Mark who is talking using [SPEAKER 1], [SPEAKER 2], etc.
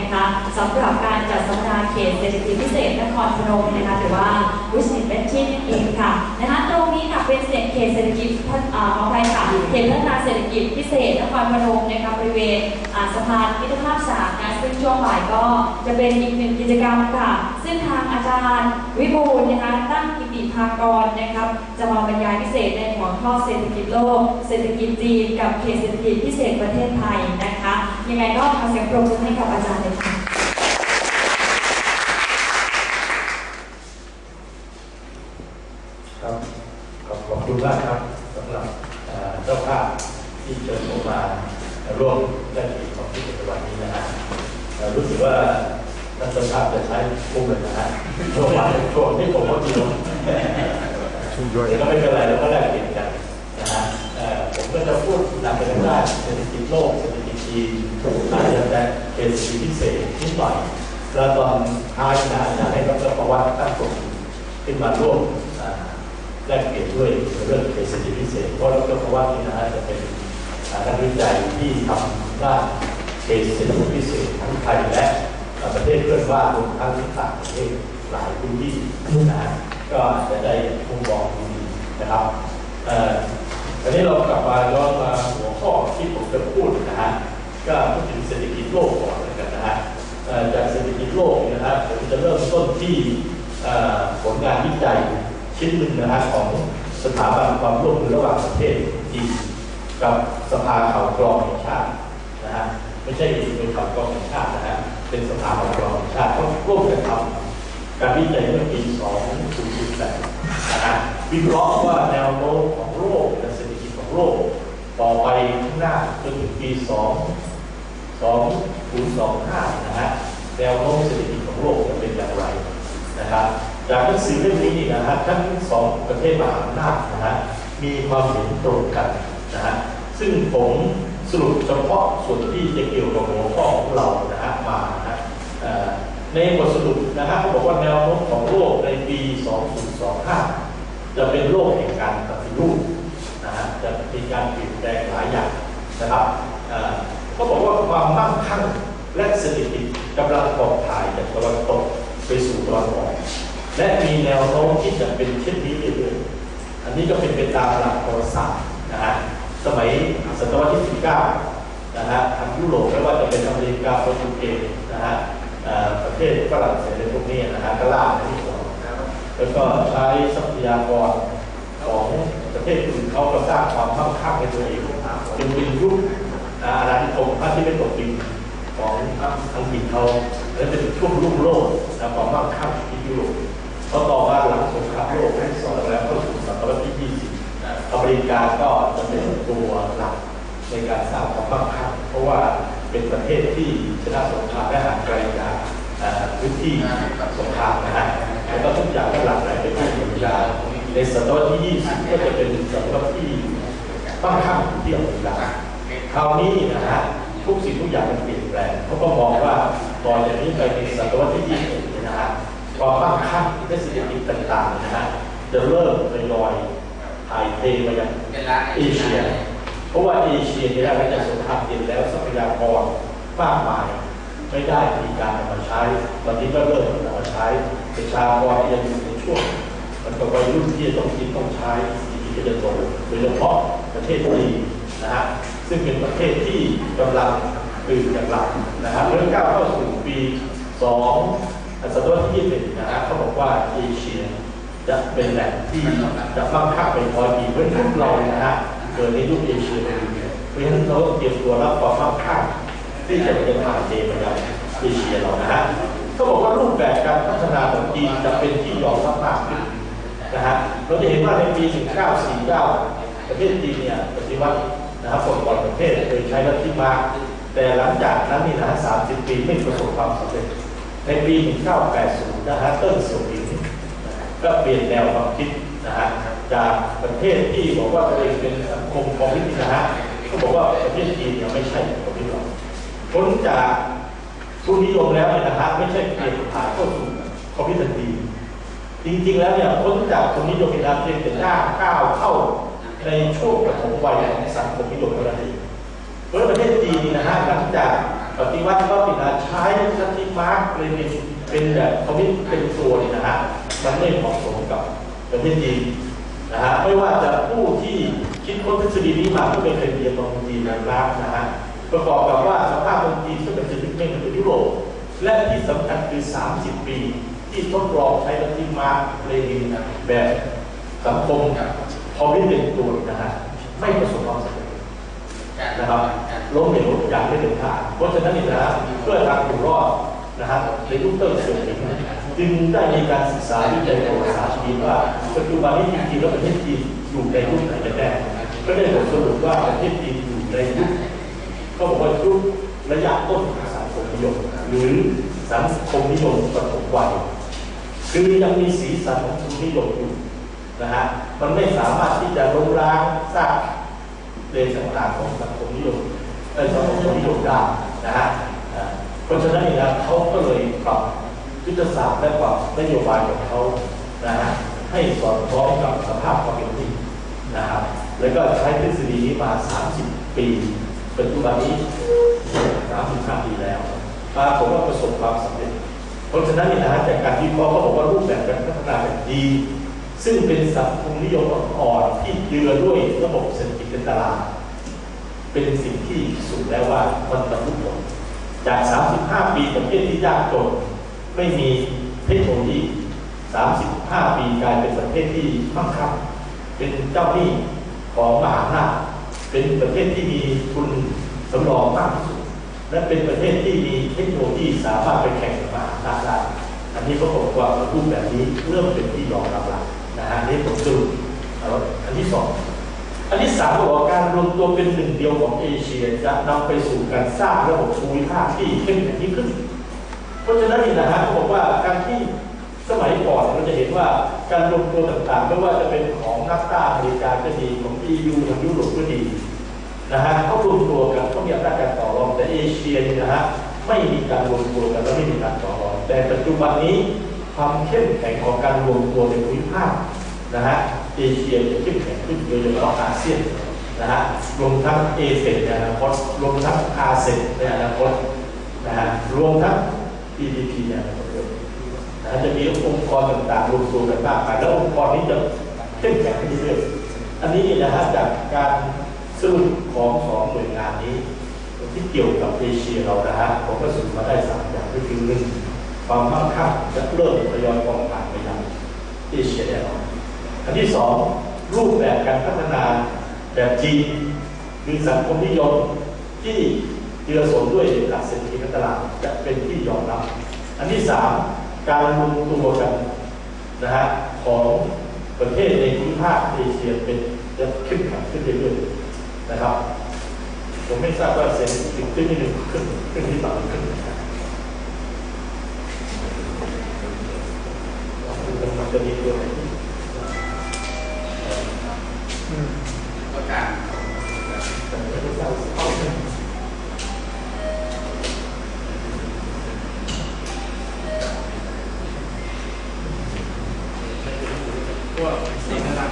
[SPEAKER 1] นะคะสำหรับการจัดสัมมนาเขตเศรษฐกิจพิเศษนครพนมนะคะหรือว่าวิสิตเบนชินเองค่ะนะคะตรงนี้ค่ะเป็นเขตเศรษฐกิจพัฒอ่าขออภัยค่ะเขตพัฒนาเศรษฐกิจพิเศษนครพนมนะคะบริเวณสะพานมิตรภาพสามนะซึ่งช่วงบ่ายก็จะเป็นอีกหนึ่งกิจกรรมค่ะ ซึ่งทางอาจารย์ วิบูลย์นะคะตั้งกิติภากรนะครับจะมาบรรยายพิเศษในหัวข้อเศรษฐกิจโลก เศรษฐกิจจีนกับเขตเศรษฐกิจพิเศษประเทศไทยนะคะ ยังไงก็ขอเสียงปรบมือให้กับอาจารย์เลยค่ะ
[SPEAKER 2] ครับขอบขอบคุณมากครับสำหรับเอ่อเจ้าภาพที่เชิญผมมาร่วมแลกเปลี่ยนความคิดเห็นในวันนี้นะฮะเอ่อรู้สึกว่าท่านเจ้าภาพจะใช้คุ้มเลยนะฮะช่วงวันช่วงที่ผมก็มีลงแต่ก็ไม่เป็นไรเราก็แลกเปลี่ยนกันนะฮะเอ่อผมก็จะพูดหลักไปทางด้านเศรษฐกิจโลกเศรษฐีนอาจจะแต่เศรษฐกิพิเศษนิดหน่อยแล้วตอนท้ายนะอยากให้ดรประวัติตั้งกลุ่มขึ้นมาร่วมแลกเปลี่ยนด้วยเรื่องเศรษฐกิพิเศษเพราะดรประวัตินี่นะฮะจะเป็นอ่านักวิจัยที่ทำด้านเศรษฐกิพิเศษทั้งไทยและประเทศเพื่อนบ้านรวมทั้งต่างประเทศหลายพื้นที่นะฮะก็อาจจะได้มุมมองดีนะครับอันนี้เรากลับมาย้อนมาหัวข้อที่ผมจะพูดนะฮะ ก็พูดถึงเศรษฐกิจโลกก่อนแล้วกันนะฮะจากเศรษฐกิจโลกนี่ยนะฮะผมจะเริ่มต้นที่ผลงานวิจัยชิ้นหนึ่งนะฮะของสถาบันความร่วมมือระหว่างประเทศจีนกับสภาข่าวกรองแห่งชาตินะฮะไม่ใช่เป็นข่าวกรองแห่งชาตินะฮะเป็นสภาข่าวกรองแห่งชาติเขาร่วมกันทำการวิจัยเมื่อปี 2008นะฮะวิเคราะห์ว่าแนวโน้มของโลกและเศรษฐกิจของโลก ต่อไปข้างหน้าจนถึงปี 2 2025 นะฮะแนวโน้มเศรษฐกิจของโลกจะเป็นอย่างไรนะครับจากหนังสือเล่มนี้นะฮะทั้งสองประเทศมหาอำนาจนะฮะมีความเห็นตรงกันนะฮะซึ่งผมสรุปเฉพาะส่วนที่จะเกี่ยวกับหัวข้อของเรานะฮะมานะฮะในบทสรุปนะฮะเขาบอกว่าแนวโน้มของโลกในปี 2025 จะเป็นโลกแห่งการปฏิรูปนะฮะจะมีการเปลี่ยน แปลงหลายอย่างนะครับเอ่อเขาบอกว่าความมั่งคั่งและเศรษฐกิจกำลังปลอดถ่ายจากตะวันตกไปสู่ตะวันออกและมีแนวโน้มที่จะเป็นเช่นนี้เรื่อยๆอันนี้ก็เป็นไปตามหลักประวัติศาสตร์นะฮะสมัยศตวรรษที่ 19 นะฮะทางยุโรปไม่ว่าจะเป็นอเมริกาโปรตุเกสนะฮะประเทศฝรั่งเศสในพวกนี้นะฮะก็ล่าในที่สุดแล้วก็ใช้ทรัพยากร ของประเทศอื่นเขาก็สร้างความมั่งคั่งให้ตัวเองจนเป็นยุคอาณานิคมพระที่เป็นตกดินของอังกฤษเขาและเป็นช่วงรุ่งโรจน์ความมั่งคั่งที่ยุโรปเพราะต่อมาหลังสงครามโลกครั้งที่สองแล้วเข้าสู่ศตวรรษที่ 20 อเมริกาก็จะเป็นตัวหลักในการสร้างความมั่งคั่งเพราะว่าเป็นประเทศที่ชนะสงครามและห่างไกลจากพื้นที่สงคราม ในศตวรรษที่ 20 ก็จะเป็นศตวรรษที่มั่งคั่งที่อเมริกาคราวนี้นะฮะทุกสิ่งทุกอย่างมันเปลี่ยนแปลงเขาก็มองว่าต่อจากนี้ไปในศตวรรษที่ 21 นะฮะความมั่งคั่งและเศรษฐกิจต่างๆนะฮะจะเริ่มทยอยถ่ายเทมายังเอเชีย เพราะว่าเอเชียเนี่ยหลังจากสงครามเย็นแล้วทรัพยากรมากมายไม่ได้มีการนำมาใช้ตอนนี้ก็เริ่มนำมาใช้ประชากรยังอยู่ในช่วง มันก็วัยรุ่นที่จะต้องกินต้องใช้ที่จะโตโดยเฉพาะประเทศจีนนะฮะซึ่งเป็นประเทศที่กำลังตื่นจากหลับนะฮะเรื่องก้าวเข้าสู่ปีสองศตวรรษที่ยี่สิบนะฮะเขาบอกว่าเอเชียจะเป็นแหล่งที่จะมั่งคั่งเป็นพอดีเพื่อนพวกเรานะฮะเกิดในยุคเอเชียเลยเพราะฉะนั้นเราต้องเตรียมตัวรับความมั่งคั่งที่จะเป็นผ่านเทมายังเอเชียเรานะฮะเขาบอกว่ารูปแบบการพัฒนาของจีนจะเป็นที่ยอมรับมากขึ้น นะฮะเราจะเห็นว่าในปี 1949 ประเทศจีนเนี่ยปฏิวัตินะครับปลดปล่อยประเทศโดยใช้ลัทธิมาแต่หลังจากนั้นนี่นะฮะ30 ปีไม่ประสบความสำเร็จ ในปี 1980 นะฮะเติ้งเสี่ยวผิงก็เปลี่ยนแนวความคิดนะฮะจากประเทศที่บอกว่าตัวเองเป็นสังคมคอมมิวนิสต์นะฮะก็บอกว่าประเทศจีนเนี่ยไม่ใช่คอมมิวนิสต์หรอกพ้นจากทุนนิยมแล้วเนี่ยนะฮะไม่ใช่เปลี่ยนผ่านเข้าสู่คอมมิวนิสต์ดี จริงๆแล้วเนี่ยพ้นจากคนนิยมอินดาเพียงแต่หน้าก้าวเข้าในช่วงปฐมวัยของสังคมนิยมเท่านั้นเองเพราะประเทศจีนนะฮะหลังจากปฏิวัติก็ปิดาใช้ทร์กเลยเป็นเป็นแบบคอมมิตเป็นตัวนี่นะฮะมันไม่เหมาะสมกับประเทศจีนนะฮะไม่ว่าจะผู้ที่คิดค้นทฤษฎีนี้มาก็ไม่เคยเรียนมางจีนนะครับนะฮะประกอบกับว่าสภาพเมืองจีนก็เป็นชนิดไม่เหมือนยุโรปและที่สำคัญคือ 30 ปี ที่ทดลองใช้ลัทธิมาร์กเลนินแบบสังคมพอไม่เป็นตัวนะฮะไม่ประสบความสำเร็จนะครับล้มเหลวอย่างไม่เป็นท่าเพราะฉะนั้นนี่นะฮะเพื่อทางอยู่รอดนะฮะในยุคเติมเสริมจึงได้มีการศึกษาวิจัยประวัติศาสตร์จีนว่าปัจจุบันนี้จริงๆแล้วประเทศจีนอยู่ในยุคไหนกันแน่ก็ได้บทสรุปว่าประเทศจีนอยู่ในยุคเขาบอกว่ายุคระยะต้นของสังคมนิยมหรือสังคมนิยมปฐมวัย คือยังมีสีสันของทุนนิยมอยู่นะฮะมันไม่สามารถที่จะล้มล้างซากเลนต่างๆของสังคมนิยมเอ่อสังคมนิยมได้นะฮะเพราะฉะนั้นนี่นะเขาก็เลยปรับยุทธศาสตร์และปรับนโยบายของเขานะฮะให้สอดคล้องกับสภาพความเป็นจริงนะครับแล้วก็ใช้ทฤษฎีนี้มา 30 ปีปัจจุบันนี้35ปีแล้วปรากฏว่าประสบความสำเร็จ เพราะฉะนั้นนี่นะจากการวิเคราะห์เขาบอกว่ารูปแบบการพัฒนาแบบดี ซึ่งเป็นสังคมนิยมอ่อนๆที่เจือด้วยระบบเศรษฐกิจการตลาดเป็นสิ่งที่พิสูจน์แล้วว่ามันบรรลุผลจาก 35 ปีประเทศที่ยากจนไม่มีเทคโนโลยี 35 ปีกลายเป็นประเทศที่มั่งคั่งเป็นเจ้าหนี้ของมหาอำนาจเป็นประเทศที่มีทุนสำรองมากที่สุด และเป็นประเทศที่มีเทคโนโลยีสามารถไปแข่งกับมหาำนาได้อันนี้ก็บอกว่ารูปแบบนี้เริ่มเป็นที่ยอมรับแล้วนะฮะนี่ผมสรุปเอาอันที่สองอันที่สามบอกว่าการรวมตัวเป็นหนึ่งเดียวของเอเชีย จะนำไปสู่การสร้างระบบภูมิภาคที่เข้มแข็งยิ่งขึ้น เพราะฉะนั้นนี่นะฮะเขาบอกว่าการที่สมัยก่อนเราจะเห็นว่าการรวมตัวต่างๆ ไม่ว่าจะเป็นของนักต้าอเมริกาก็ดีของ EU ของยุโรปก็ดีนะฮะเขารวมตัวกันเขามีอำนาจการต่อรองแต่เอเชียนี่นะฮะไม่มีการรวมตัวกันและไม่มีการต่อรอง แต่ปัจจุบันนี้ความเข้มแข็งของการรวมตัวในภูมิภาคนะฮะเอเชียจะเข้มแข็งขึ้นโดยเฉพาะอาเซียนนะฮะรวมทั้งเอเซในอนาคตรวมทั้งอาเซียนในอนาคตนะฮะรวมทั้ง PDP ในอนาคตด้วยนะจะมีองค์กรต่างๆรวมตัวกันมากมายแล้วองค์กรนี้จะเข้มแข็งขึ้นเรื่อยๆอันนี้นี่นะฮะจากการสรุปของสองหน่วยงานนี้ ที่เกี่ยวกับเอเชียเรานะฮะผมก็สรุปมาได้สามอย่างก็คือหนึ่ง ความมั่งคั่งจะเริ่มทยอยกองผ่านไปยังเอเชียแน่นอนอันที่สองรูปแบบการพัฒนาแบบจีนคือสังคมนิยมที่เจือสนด้วยหลักเศรษฐกิจตลาดจะเป็นที่ยอมรับ อันที่สามการรวมตัวกันนะฮะของประเทศในภูมิภาคเอเชียเป็นจะขึ้นข็งขึ้นเรื่อยๆนะครับ ผมไม่ทราบว่าเซ็นติดขึ้นที่หนึ่งขึ้นขึ้นที่สองขึ้นนะครับมันจะมีตัวไหนที่
[SPEAKER 3] ประกาศ
[SPEAKER 2] แต่ไม่ทราบเอาขึ้น
[SPEAKER 3] พวกสิ่งต่